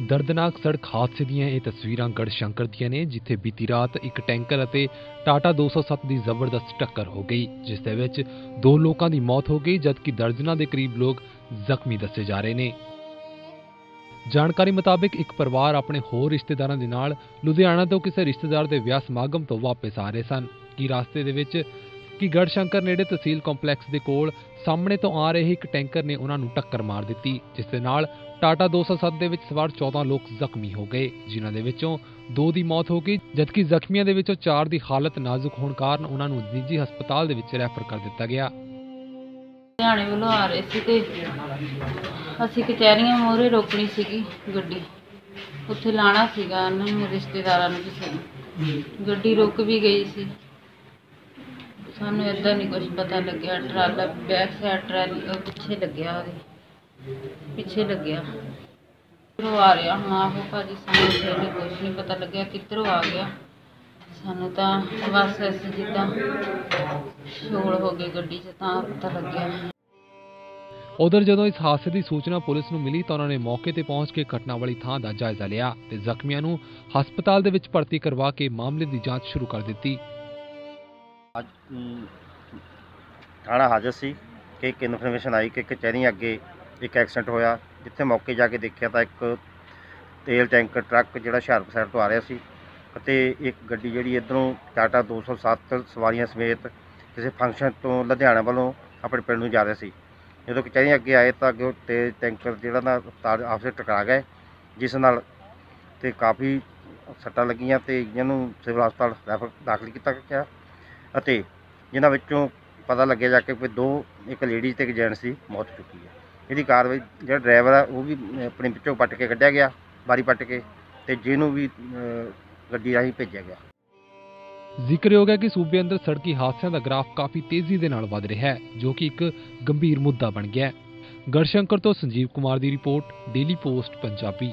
ਦਰਦਨਾਕ ਸੜਕ ਹਾਦਸੇ ਦੀਆਂ ਇਹ ਤਸਵੀਰਾਂ ਗੜਸ਼ੰਕਰ ਦੀਆਂ ਨੇ, ਜਿੱਥੇ ਬੀਤੀ ਰਾਤ ਇੱਕ ਟੈਂਕਰ ਅਤੇ ਟਾਟਾ 207 ਦੀ ਜ਼ਬਰਦਸਤ ਟੱਕਰ ਹੋ ਗਈ, ਜਿਸ ਦੇ ਵਿੱਚ ਦੋ ਲੋਕਾਂ ਦੀ ਮੌਤ ਹੋ ਗਈ, ਜਦਕਿ ਦਰਜਨਾਂ ਦੇ ਕਰੀਬ ਲੋਕ ਜ਼ਖਮੀ ਦੱਸੇ ਜਾ ਰਹੇ ਨੇ। ਜਾਣਕਾਰੀ ਮੁਤਾਬਕ ਇੱਕ ਪਰਿਵਾਰ ਆਪਣੇ ਹੋਰ ਰਿਸ਼ਤੇਦਾਰਾਂ ਦੇ ਨਾਲ ਲੁਧਿਆਣਾ ਤੋਂ ਕਿਸੇ ਰਿਸ਼ਤੇਦਾਰ ਦੇ ਵਿਆਹ ਸਮਾਗਮ ਤੋਂ ਵਾਪਸ ਆ ਰਹੇ ਸਨ, ਕਿ ਰਸਤੇ ਦੇ ਵਿੱਚ ਕਿ ਗੜਸ਼ੰਕਰ ਨੇੜੇ ਤਹਿਸੀਲ ਕੰਪਲੈਕਸ ਦੇ ਕੋਲ ਸਾਹਮਣੇ ਤੋਂ ਆ ਰਹੇ ਇੱਕ ਟੈਂਕਰ ਨੇ ਉਹਨਾਂ ਨੂੰ ਟੱਕਰ ਮਾਰ ਦਿੱਤੀ, ਜਿਸ ਦੇ ਨਾਲ ਟਾਟਾ 207 ਦੇ ਵਿੱਚ ਸਵਾਰ 14 ਲੋਕ ਜ਼ਖਮੀ ਹੋ ਗਏ, ਜਿਨ੍ਹਾਂ ਦੇ ਵਿੱਚੋਂ ਦੋ ਦੀ ਮੌਤ ਹੋ ਗਈ, ਜਦਕਿ ਜ਼ਖਮੀਆਂ ਦੇ ਵਿੱਚੋਂ ਚਾਰ ਦੀ ਹਾਲਤ ਨਾਜ਼ੁਕ ਹੋਣ ਕਾਰਨ ਉਹਨਾਂ ਨੂੰ ਨਿੱਜੀ ਹਸਪਤਾਲ ਦੇ ਵਿੱਚ ਰੈਫਰ ਕਰ ਦਿੱਤਾ ਗਿਆ। ਲੁਧਿਆਣੇ ਵੱਲੋਂ ਆ ਰਹੇ ਸੀ ਤੇ ਅਸੀਂ ਕਚਹਿਰੀਆਂ ਮੋਹਰੇ ਰੋਕਣੀ ਸੀਗੀ ਗੱਡੀ। ਉੱਥੇ ਲਾਣਾ ਸੀਗਾ ਉਹਨਾਂ ਨੂੰ, ਰਿਸ਼ਤੇਦਾਰਾਂ ਨੂੰ ਕਿਸੇ ਨੂੰ। ਗੱਡੀ ਰੁਕ ਵੀ ਗਈ ਸੀ। ਸਾਨੂੰ ਇਦਾਂ ਨਹੀਂ ਕੁਝ ਪਤਾ ਲੱਗਿਆ। ਟਰਾਲਾ, ਬੈਕ ਸਾਈਡ ਟਰਾਲੀ, ਉਹ ਪਿੱਛੇ ਲੱਗਿਆ ਉਹਦੇ। ਪਿੱਛੇ ਲੱਗਿਆ। ਕਿੱਧਰੋਂ ਆ ਰਿਹਾ? ਹੁਣ ਆਹੋ ਭਾਜੀ ਸਾਨੂੰ ਫਿਰ ਕੁਝ ਨਹੀਂ ਪਤਾ ਲੱਗਿਆ। ਕਿੱਧਰੋਂ ਆ ਗਿਆ? ਸਾਨੂੰ ਤਾਂ ਬਸ ਅਸੀਂ ਜਿੱਦਾਂ ਸ਼ੋਲ ਹੋ ਗਈ ਗੱਡੀ 'ਚ ਤਾਂ ਪਤਾ ਲੱਗਿਆ। ਉਧਰ ਜਦੋਂ ਇਸ ਹਾਦਸੇ ਦੀ ਸੂਚਨਾ ਪੁਲਿਸ ਨੂੰ ਮਿਲੀ ਤਾਂ ਉਹਨਾਂ ਨੇ ਮੌਕੇ ਤੇ ਪਹੁੰਚ ਕੇ ਘਟਨਾ ਵਾਲੀ ਥਾਂ ਦਾ ਜਾਇਜ਼ਾ ਲਿਆ ਤੇ ਜ਼ਖਮੀਆਂ ਨੂੰ ਹਸਪਤਾਲ ਦੇ ਵਿੱਚ ਭਰਤੀ ਕਰਵਾ ਕੇ ਮਾਮਲੇ ਦੀ ਜਾਂਚ ਸ਼ੁਰੂ ਕਰ ਦਿੱਤੀ। ਅੱਜ ਅਮ, ਥਾਣਾ ਹਾਜ਼ਰ ਸੀ ਕਿ ਇੱਕ ਇਨਫੋਰਮੇਸ਼ਨ ਆਈ ਕਿ ਕਚਹਿਰੀ ਅੱਗੇ ਇੱਕ ਐਕਸੀਡੈਂਟ ਹੋਇਆ ਜਿੱਥੇ ਮੌਕੇ ਜਾ ਕੇ ਦੇਖਿਆ ਤਾਂ ਇੱਕ ਤੇਲ ਟੈਂਕਰ ਟਰੱਕ ਜਿਹੜਾ ਹੁਸ਼ਿਆਰਪੁਰ ਸਾਈਡ ਤੋਂ ਆ ਰਿਹਾ ਸੀ ਅਤੇ ਇੱਕ ਗੱਡੀ ਜਿਹੜੀ ਇੱਧਰੋਂ ਟਾਟਾ 207 ਸਵਾਰੀਆਂ ਸਮੇਤ ਕਿਸੇ ਫੰਕਸ਼ਨ ਤੋਂ ਲੁਧਿਆਣਾ ਵੱਲੋਂ ਆਪਣੇ ਪਿੰਡ ਨੂੰ ਜਾ ਰਿਹਾ ਸੀ। ਜਦੋਂ ਕਚਹਿਰੀ ਅੱਗੇ ਆਏ ਤਾਂ ਅੱਗੇ ਉਹ ਤੇਲ ਟੈਂਕਰ ਜਿਹੜਾ ਨਾ ਰਫ਼ਤਾਰ ਆਪਸ ਟਕਰਾ ਗਏ ਜਿਸ ਨਾਲ ਤੇ ਕਾਫੀ ਸੱਟਾਂ ਲੱਗੀਆਂ ਤੇ ਨੂੰ ਸਿਵਲ ਹਸਪਤਾਲ ਰੈਫਰ ਦਾਖਲ ਕੀਤਾ ਗਿਆ। ਅਤੇ ਜਿਨ੍ਹਾਂ ਵਿੱਚੋਂ ਪਤਾ ਲੱਗਿਆ ਜਾ ਕੇ ਵੀ ਦੋ, ਇੱਕ ਲੇਡੀਜ਼ ਤੇ ਇੱਕ ਜੈਂਟਸ ਦੀ ਮੌਤ ਹੋ ਚੁੱਕੀ ਹੈ। ਇਹਦੀ ਕਾਰਵਾਈ ਜਿਹੜਾ ਡਰਾਈਵਰ ਆ, ਉਹ ਵੀ ਆਪਣੇ ਵਿੱਚੋਂ ਪੱਟ ਕੇ ਕੱਢਿਆ ਗਿਆ, ਬਾਰੀ ਪੱਟ ਕੇ ਤੇ ਜਿਹਨੂੰ ਵੀ ਗੱਡੀ ਰਾਹੀਂ ਭੇਜਿਆ ਗਿਆ। ਜ਼ਿਕਰਯੋਗ ਹੈ ਕਿ ਸੂਬੇ ਅੰਦਰ ਸੜਕੀ ਹਾਦਸਿਆਂ ਦਾ ਗ੍ਰਾਫ ਕਾਫੀ ਤੇਜ਼ੀ ਦੇ ਨਾਲ ਵਧ ਰਿਹਾ ਹੈ, ਜੋ ਕਿ ਇੱਕ ਗੰਭੀਰ ਮੁੱਦਾ ਬਣ ਗਿਆ ਹੈ। ਗੜਸ਼ੰਕਰ ਤੋਂ ਸੰਜੀਵ ਕੁਮਾਰ ਦੀ ਰਿਪੋਰਟ ਡੇਲੀ ਪੋਸਟ ਪੰਜਾਬੀ।